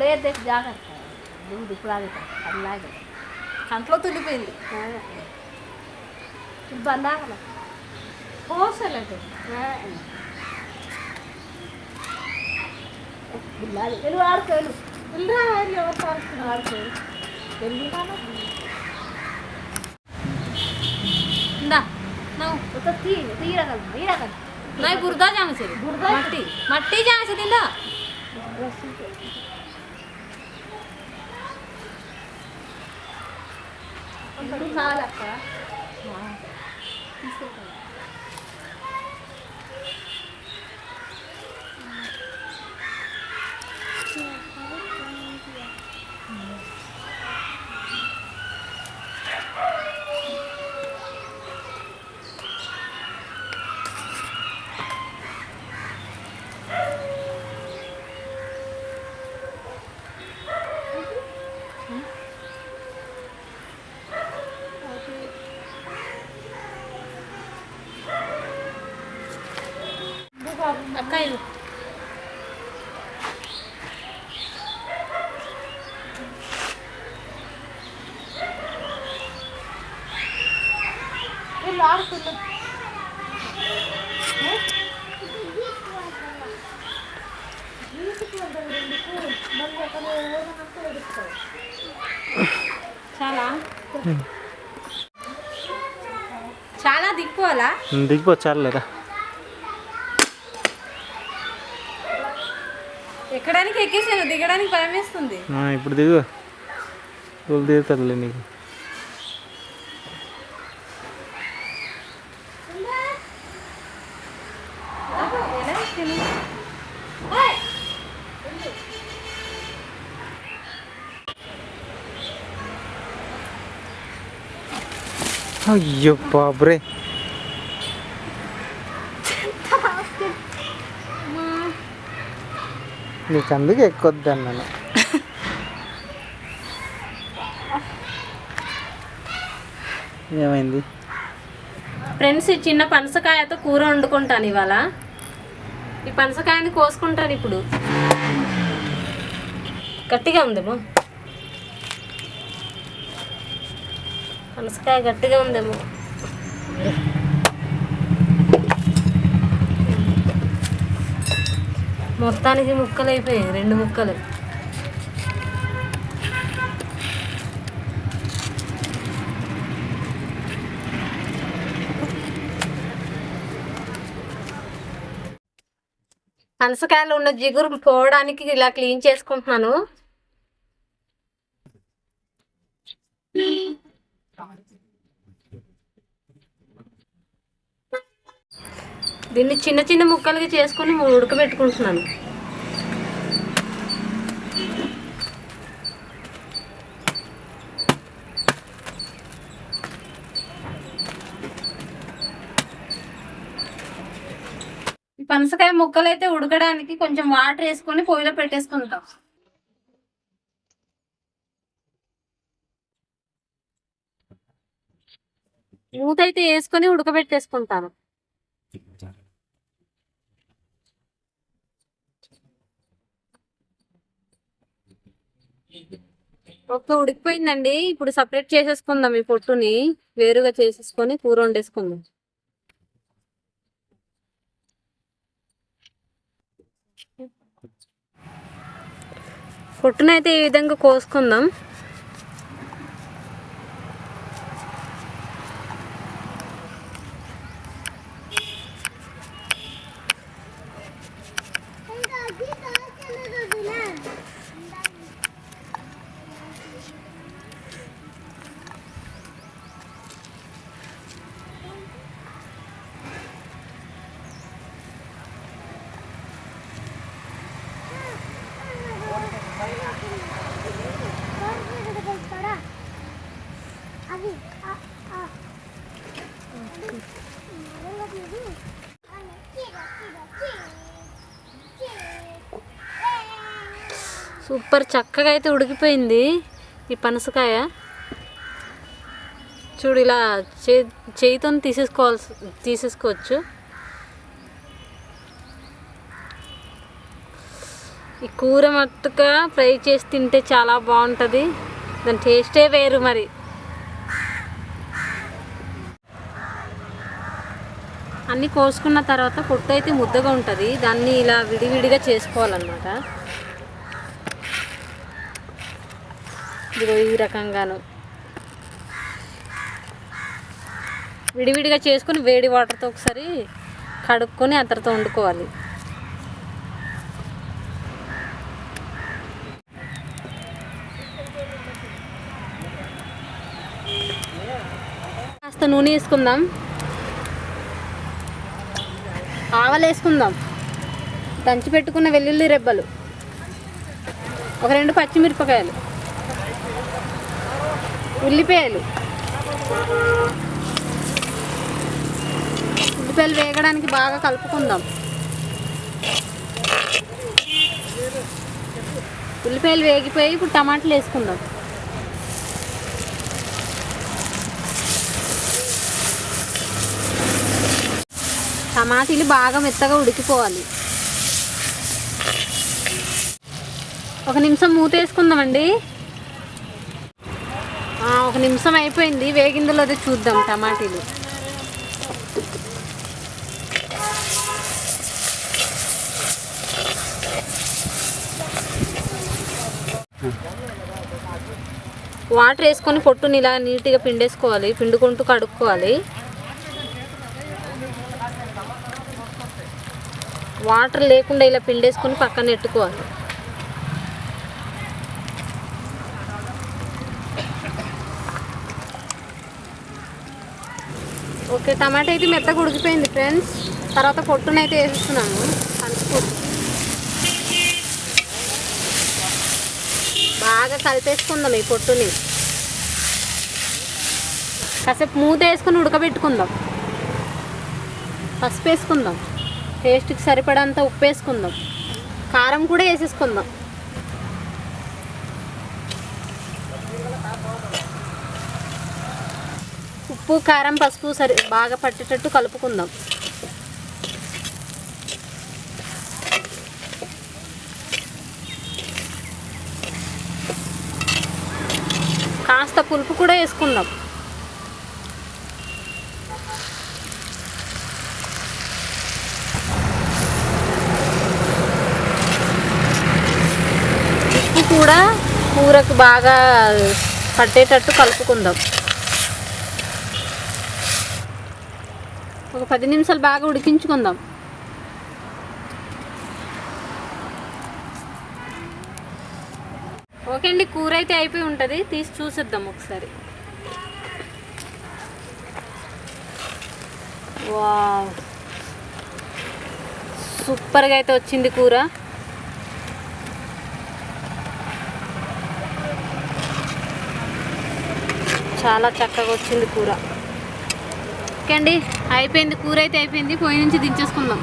Plate తెచ్చి జాగ్రత్త ముందు ఇప్పుడు అది అలాగే కంట్లో తుల్లిపోయింది బంద్ ఆగల కోసలేదు బిల్లాది వెళ్ళు ఆడుకో వెళ్ళు వెళ్ళరా వెళ్ళి ఎవరు తాగుతున్నారు? ఆడుకో వెళ్ళు ఇందా నువ్వు ఒక తీ తీరగలదు తీరగలదు नाही बुर्दा जायचं बुर्दा? मट्टी मट्टी जायचं तिला ఇప్పుడు చాలక్క అక్క వెళ్ళు చాలా? చాలా దిక్కుపోవాలా దిగిపో చాలేరా ఎక్కడానికి ఎక్కేసాను దిగడానికి భయం వేస్తుంది ఇప్పుడు దిగు. తోలు దిగుతారులే అయ్యో బాబరే. నీకు అందుకే ఎక్కొద్దు అన్నాను ఏమైంది? ఫ్రెండ్స్ ఈ చిన్న పనసకాయతో కూర వండుకుంటాను ఇవాళ. ఈ పనసకాయని కోసుకుంటాను ఇప్పుడు. గట్టిగా ఉందేమో? పనసకాయ గట్టిగా ఉందేమో? మొత్తానికి ముక్కలు అయిపోయాయి రెండు ముక్కలు. పనసకాయలు ఉన్న జిగురు పోవడానికి ఇలా క్లీన్ చేసుకుంటున్నాను. దీన్ని చిన్న చిన్న ముక్కలుగా చేసుకొని ఉడకబెట్టుకుంటున్నాను. పనసకాయ ముక్కలు అయితే ఉడకడానికి కొంచెం వాటర్ వేసుకొని పొయ్యిలో పెట్టేసుకుంటాం. మూత అయితే వేసుకొని ఉడకబెట్టేసుకుంటాను. ఒక్క ఉడికిపోయిందండి. ఇప్పుడు సపరేట్ చేసేసుకుందాం ఈ పొట్టుని. వేరుగా చేసేసుకొని కూర వండేసుకుందాం. పొట్టునైతే ఈ విధంగా కోసుకుందాం. సూపర్ చక్కగా అయితే ఉడికిపోయింది ఈ పనసకాయ. చూడు ఇలా చే చేయితో తీసేసుకోవాల్సి తీసేసుకోవచ్చు. ఈ కూర మట్టుగా ఫ్రై చేసి తింటే చాలా బాగుంటుంది. దాని టేస్టే వేరు మరి. అన్నీ కోసుకున్న తర్వాత పొట్టు అయితే ముద్దగా ఉంటుంది. దాన్ని ఇలా విడివిడిగా చేసుకోవాలన్నమాట. ఇదిగో ఈ రకంగాను. విడివిడిగా చేసుకొని వేడి వాటర్తో ఒకసారి కడుక్కొని ఆ వండుకోవాలి. కాస్త నూనె వేసుకుందాం. ఆవలేసుకుందాం. వేసుకుందాం దంచి పెట్టుకున్న వెల్లుల్లి రెబ్బలు. ఒక రెండు పచ్చిమిరపకాయలు. ఉల్లిపాయలు. ఉల్లిపాయలు వేగడానికి బాగా కలుపుకుందాం. ఉల్లిపాయలు వేగిపోయి ఇప్పుడు టమాటాలు వేసుకుందాం. టమాటీలు బాగా మెత్తగా ఉడికిపోవాలి. ఒక నిమిషం మూత వేసుకుందామండి. ఒక నిమిషం అయిపోయింది. వేగిందో అదే చూద్దాం టమాటీలు. వాటర్ వేసుకొని పొట్టుని ఇలా నీట్గా పిండేసుకోవాలి. పిండుకుంటూ కడుక్కోవాలి. వాటర్ లేకుండా ఇలా పిండేసుకొని పక్కన పెట్టుకోవాలి ఓకే టమాటా అయితే మెత్తగా ఉడికిపోయింది ఫ్రెండ్స్. తర్వాత పొట్టునైతే వేసేస్తున్నాము పలుపు బాగా కలిపేసుకుందాం ఈ పొట్టుని. కాసేపు మూత వేసుకొని ఉడకబెట్టుకుందాం. పసుపు వేసుకుందాం. టేస్ట్కి సరిపడంత ఉప్పు వేసుకుందాం కారం కూడా వేసేసుకుందాం. ఉప్పు కారం పసుపు సరి బాగా పట్టేటట్టు కలుపుకుందాం. కాస్త పులుపు కూడా వేసుకుందాం ఉప్పు కూడా కూరకు బాగా పట్టేటట్టు కలుపుకుందాం. ఒక పది నిమిషాలు బాగా ఉడికించుకుందాం. ఓకే అండి కూర అయితే అయిపోయి ఉంటుంది. తీసి చూసిద్దాం ఒకసారి. వావ్. సూపర్గా అయితే వచ్చింది కూర. చాలా చక్కగా వచ్చింది కూర. ఓకే అండి అయిపోయింది కూర అయితే అయిపోయింది. పొయ్యి నుంచి దించేసుకుందాం.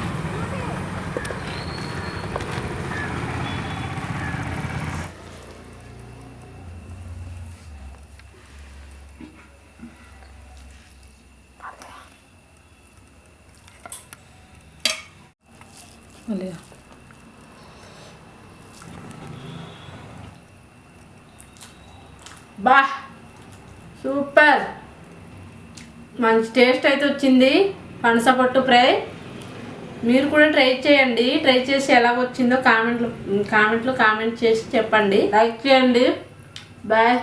బా. సూపర్. మంచి టేస్ట్ అయితే వచ్చింది. పనసపట్టు ఫ్రై. మీరు కూడా ట్రై చేయండి. ట్రై చేసి ఎలా వచ్చిందో కామెంట్లు కామెంట్లు కామెంట్ చేసి చెప్పండి. లైక్ చేయండి. బాయ్.